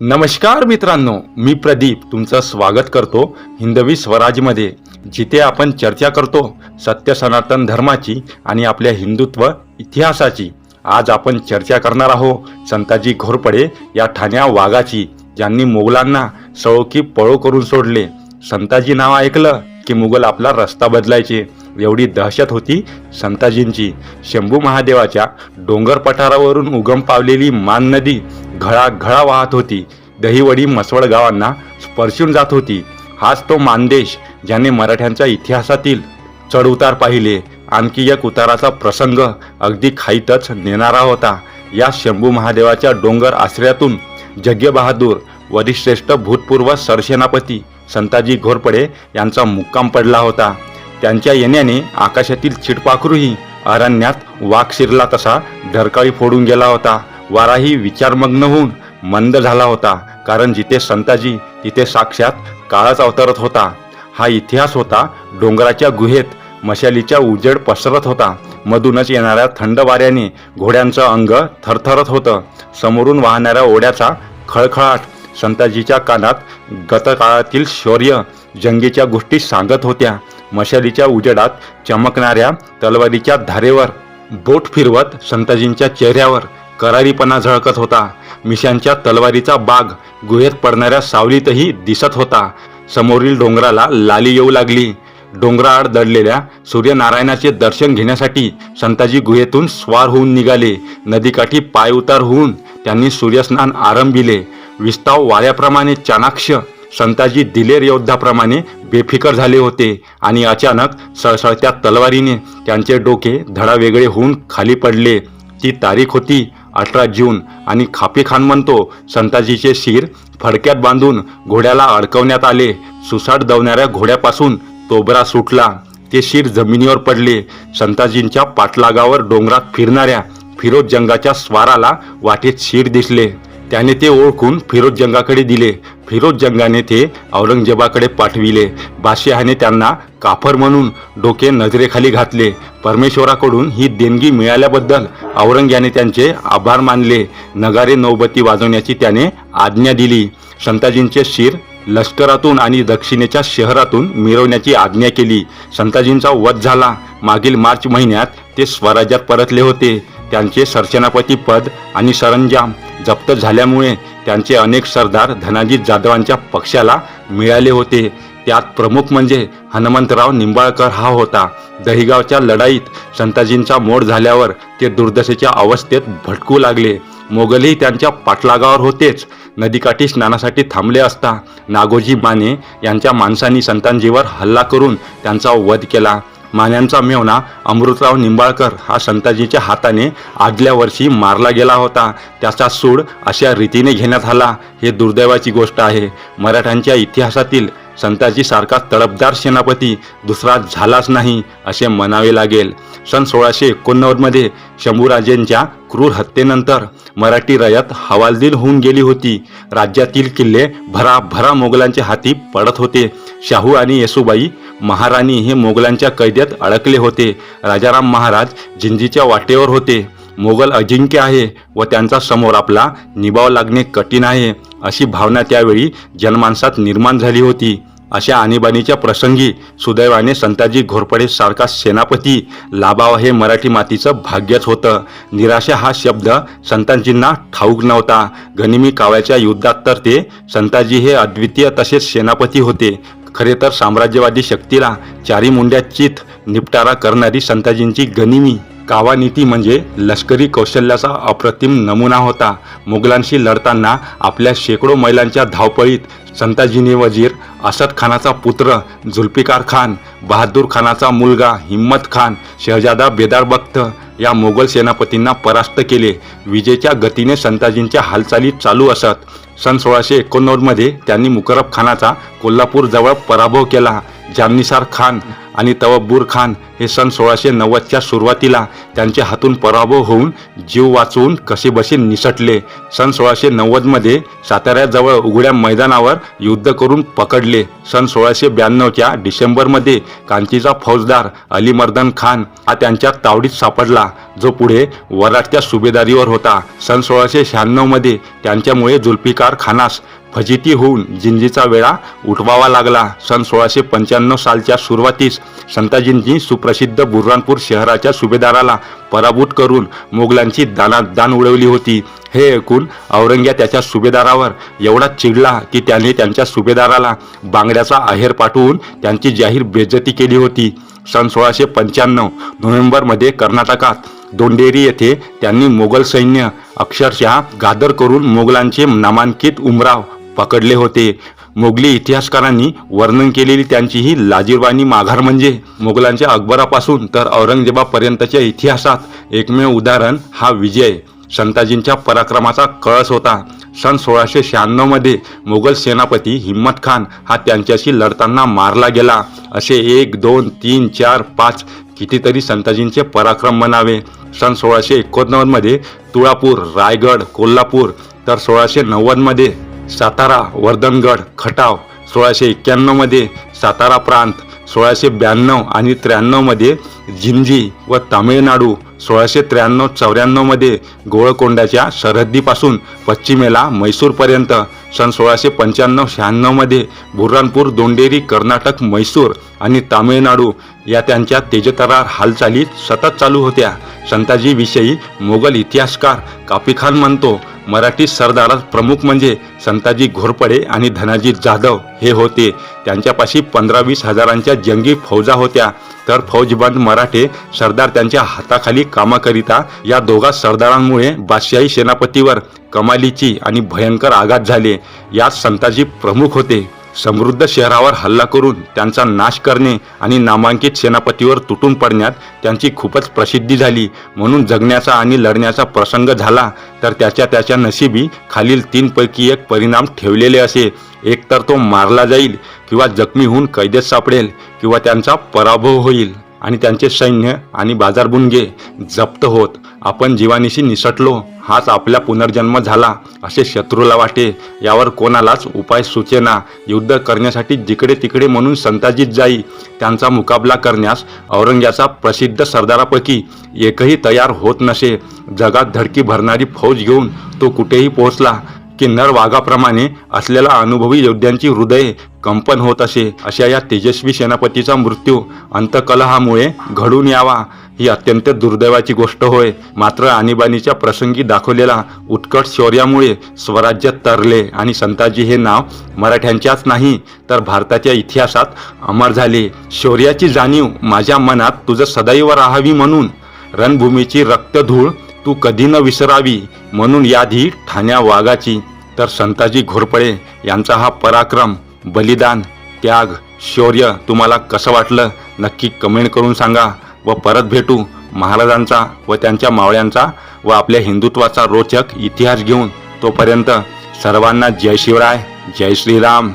नमस्कार मित्रांनो मी प्रदीप तुमचं स्वागत करतो हिंदवी स्वराजमध्ये जिथे आपण चर्चा करतो सत्य सनातन धर्माची आणि आपल्या हिंदुत्व इतिहासाची. आज आपण चर्चा करणार आहोत संताजी घोरपडे या ठाण्या वाघाची ज्यांनी मुघलांना सळोकी पळो करून सोडले. संताजी नाव ऐकलं की मुघल आपला रस्ता बदलायचे. एवढी दहशत होती संताजींची. शंभू महादेवाच्या डोंगर पठारावरून उगम पावलेली मान नदी घळाघळा वाहत होती. दहिवडी मसवड गावांना स्पर्शून जात होती. हाच तो मानदेश ज्याने मराठ्यांच्या इतिहासातील चढउतार पाहिले. आणखी एक उताराचा प्रसंग अगदी खाईतच नेणारा होता. या शंभू महादेवाच्या डोंगर आश्रयातून जग्गबहादूर वरिश्रेष्ठ भूतपूर्व सरसेनापती संताजी घोरपडे यांचा मुक्काम पडला होता. त्यांच्या येण्याने आकाशातील चिटपाखरूही अरण्यात वाघ शिरला तसा धरकाळी फोडून गेला होता. वाराही विचारमग्न होऊन मंद झाला होता कारण जिथे संताजी तिथे साक्षात काळच अवतरत होता. हा इतिहास होता डोंगराच्या गुहेत मशालीच्या उजेड पसरत होता. मधूनच येणाऱ्या थंड वाऱ्याने घोड्यांचं अंग थरथरत होतं. समोरून वाहणाऱ्या ओढ्याचा खळखळाट संताजीच्या कानात गतकाळातील शौर्य जंगीच्या गोष्टी सांगत होत्या. मशालीच्या उजेडात चमकणाऱ्या तलवारीच्या धारेवर बोट फिरवत संताजींच्या चेहऱ्यावर करारीपणा झळकत होता. मिशांच्या तलवारीचा बाग गुहेत पडणाऱ्या सावलीतही दिसत होता. समोरील डोंगराला लाली येऊ लागली. डोंगराआड दडलेल्या सूर्यनारायणाचे दर्शन घेण्यासाठी संताजी गुहेतून स्वार होऊन निघाले. नदीकाठी पाय उतार होऊन त्यांनी सूर्यस्नान आरंभिले. विस्ताव वाऱ्याप्रमाणे चाणाक्ष संताजी दिलेर योद्धाप्रमाणे बेफिकर झाले होते आणि अचानक सळसळत्या तलवारीने त्यांचे डोके धडा वेगळे होऊन खाली पडले. ती तारीख होती अठरा जून आणि खापी खान म्हणतो संताजीचे शिर फडक्यात बांधून घोड्याला अडकवण्यात आले. सुसाट दवणाऱ्या घोड्यापासून तोबरा सुटला. ते शिर जमिनीवर पडले. संताजींच्या पाठलागावर डोंगरात फिरणाऱ्या फिरोज जंगाच्या स्वाराला वाटेत शिर दिसले. त्याने ते ओळखून फिरोज जंगाकडे दिले. फिरोज जंगाने ते औरंगजेबाकडे पाठविले. बादशहाने त्यांना काफर म्हणून डोके नजरेखाली घातले. परमेश्वराकडून ही देणगी मिळाल्याबद्दल औरंग्याने त्यांचे आभार मानले. नगारे नौबती वाजवण्याची त्याने आज्ञा दिली. संताजींचे शिर लष्करातून आणि दक्षिणेच्या शहरातून मिरवण्याची आज्ञा केली. संताजींचा वध झाला. मागील मार्च महिन्यात ते स्वराज्यात परतले होते. त्यांचे सरसेनापती पद आणि सरंजाम जप्त झाल्यामुळे त्यांचे अनेक सरदार धनाजी जाधवांच्या पक्षाला मिळाले होते. त्यात प्रमुख म्हणजे हनुमंतराव निंबाळकर हा होता. दहिगावच्या लढाईत संताजींचा मोड झाल्यावर ते दुर्दशेच्या अवस्थेत भटकू लागले. मोगलही त्यांच्या पाठलागावर होतेच. नदीकाठी स्नानासाठी थांबले असता नागोजी माने यांच्या माणसांनी संतांजीवर हल्ला करून त्यांचा वध केला. मान्यांचा मेवना अमृतराव निंबाळकर हा संताजीच्या हाताने आदल्या वर्षी मारला गेला होता. त्याचा सूड अशा रीतीने घेण्यात आला. हे दुर्दैवाची गोष्ट आहे. मराठ्यांच्या इतिहासातील संताजी सारखा तडपदार सेनापती दुसरा झालाच नाही असे म्हणावे लागेल. सन सोळाशे एकोणनव्वदमध्ये शंभूराजेंच्या क्रूर हत्येनंतर मराठी रयत हवालदिल होऊन गेली होती. राज्यातील किल्ले भराभरा मोगलांच्या हाती पडत होते. शाहू आणि येसुबाई महाराणी हे मोगलांच्या कैद्यात अडकले होते. राजाराम महाराज जिंजीच्या वाटेवर होते. मोगल अजिंक्य आहे व त्यांचा समोर आपला निभाव लागणे कठीण आहे अशी भावना त्यावेळी जनमानसात निर्माण झाली होती. अशा आणीबाणीच्या प्रसंगी सुदैवाने संताजी घोरपडे सारखा सेनापती लाभाव हे मराठी मातीचं भाग्यच होतं. निराशा हा शब्द संतांजींना ठाऊक नव्हता. गनिमी काव्याच्या युद्धात तर ते संताजी हे अद्वितीय तसेच सेनापती होते. खरे तर साम्राज्यवादी शक्तीला चारी मुंड्या चित निपटारा करणारी संताजींची गनिमी. कावानिती म्हणजे लष्करी कौशल्याचा अप्रतिम नमुना होता. मुघलांशी लढताना आपल्या शेकडो मैलांच्या धावपळीत संताजीने वजीर असद खानाचा पुत्र झुल्फिकार खान बहादूर खानाचा मुलगा हिम्मत खान शहजादा बेदार बख्त या मोगल सेनापतींना परास्त केले. विजेच्या गतीने संताजींच्या हालचाली चालू असत. सन सोळाशे एकोणनव्वदमध्ये त्यांनी मुकरब खानाचा कोल्हापूरजवळ पराभव केला. जामनिसार खान आणि तवब्बूर खान हे सन सोळाशे नव्वदच्या सुरुवातीला त्यांच्या हातून पराभव होऊन जीव वाचवून कसेबसे निसटले. सन सोळाशे नव्वदमध्ये साताऱ्याजवळ उघड्या मैदानावर युद्ध करून पकडले. सन सोळाशे ब्याण्णवच्या डिसेंबरमध्ये कांचीचा फौजदार अलीमर्दन खान हा त्यांच्या तावडीत सापडला जो पुढे वराटच्या सुभेदारीवर होता. सन सोळाशे शहाण्णवमध्ये त्यांच्यामुळे जुल्फिकार खानास फजिती होऊन जिंजीचा वेळा उठवावा लागला. सन सोळाशे पंच्याण्णव सालच्या सुरुवातीस संताजींनी सुप्रसिद्ध बुरहानपूर शहराच्या सुभेदाराला पराभूत करून मोगलांची दानादान उडवली होती. हे ऐकून औरंग्या त्याच्या सुभेदारावर एवढा चिडला की त्याने त्यांच्या सुभेदाराला बांगड्याचा आहेर पाठवून त्यांची जाहीर बेज्जती केली होती. सन सोळाशे पंच्याण्णव नोव्हेंबरमध्ये कर्नाटकात दोंडेरी येथे त्यांनी मोगल सैन्य अक्षरशः गादर करून मोगलांचे नामांकित उमराव पकडले होते. मोगली इतिहासकारांनी वर्णन केलेली त्यांची ही लाजीरवाणी माघार म्हणजे मोगलांच्या अकबरापासून तर औरंगजेबापर्यंतच्या इतिहासात एकमेव उदाहरण हा विजय. संताजींच्या पराक्रमाचा कळस होता. सन सोळाशे शहाण्णवमध्ये मोगल सेनापती हिम्मत खान हा त्यांच्याशी लढताना मारला गेला. असे एक दोन तीन चार पाच कितीतरी संताजींचे पराक्रम म्हणावे. सन सोळाशे एकोणनव्वदमध्ये तुळापूर रायगड कोल्हापूर तर सोळाशे नव्वदमध्ये सातारा वर्धनगड खटाव सोळाशे एक्क्याण्णवमध्ये सातारा प्रांत सोळाशे ब्याण्णव आणि त्र्याण्णवमध्ये जिंजी व तामिळनाडू सोळाशे त्र्याण्णव चौऱ्याण्णवमध्ये गोळकोंडाच्या सरहद्दीपासून पश्चिमेला म्हैसूरपर्यंत सन सोळाशे पंच्याण्णव शहाण्णवमध्ये बुऱ्हाणपूर दोंडेरी कर्नाटक म्हैसूर आणि तामिळनाडू या त्यांच्या तेजतरार हालचाली सतत चालू होत्या. संताजीविषयी मोगल इतिहासकार काफीखान म्हणतो मराठी सरदारात प्रमुख म्हणजे संताजी घोरपडे आणि धनाजी जाधव हे होते. त्यांच्यापाशी पंधरा वीस हजारांच्या जंगी फौजा होत्या. तर फौजबंद मराठे सरदार त्यांच्या हाताखाली कामाकरिता या दोघा सरदारांमुळे बादशाही सेनापतीवर कमालीची आणि भयंकर आघात झाले. यात संताजी प्रमुख होते. समृद्ध शहरावर हल्ला करून त्यांचा नाश करणे आणि नामांकित सेनापतीवर तुटून पडण्यात त्यांची खूपच प्रसिद्धी झाली. म्हणून जगण्याचा आणि लढण्याचा प्रसंग झाला तर त्याच्या त्याच्या नशिबी खालील तीनपैकी एक परिणाम ठेवलेले असे. एक तर तो मारला जाईल किंवा जखमी होऊन कैदेत सापडेल किंवा त्यांचा पराभव होईल. आणि त्यांचे सैन्य आणि बाजारबुणगे जप्त होत आपण जीवानीशी निसटलो हाच आपला पुनर्जन्म झाला असे शत्रूला वाटे. यावर कोणालाच उपाय सुचेना. युद्ध करण्यासाठी जिकडे तिकडे म्हणून संताजित जाई. त्यांचा मुकाबला करण्यास औरंग्याचा प्रसिद्ध सरदारापैकी एकही तयार होत नसे. जगात धडकी भरणारी फौज घेऊन तो कुठेही पोहोचला. की नर वाघाप्रमाणे असलेला अनुभवी योद्ध्यांची हृदये कंपन होत असे अशा या तेजस्वी सेनापतीचा मृत्यू अंतकलहामुळे घडून यावा ही अत्यंत दुर्दैवाची गोष्ट होय. मात्र आणीबाणीच्या प्रसंगी दाखवलेला उत्कट शौर्यामुळे स्वराज्य तरले आणि संताजी हे नाव मराठ्यांच्याच नाही तर भारताच्या इतिहासात अमर झाले. शौर्याची जाणीव माझ्या मनात तुझं सदैव राहावी म्हणून रणभूमीची रक्तधूळ तू कधी न विसरावी म्हणून याधी ठाण्या वाघाची. तर संताजी घोरपडे यांचा हा पराक्रम बलिदान त्याग शौर्य तुम्हाला कसं वाटलं? नक्की कमेंट करून सांगा व परत भेटू महाराजांचा व त्यांच्या मावळ्यांचा व आपल्या हिंदुत्वाचा रोचक इतिहास घेऊन. तोपर्यंत सर्वांना जय शिवराय जय श्रीराम.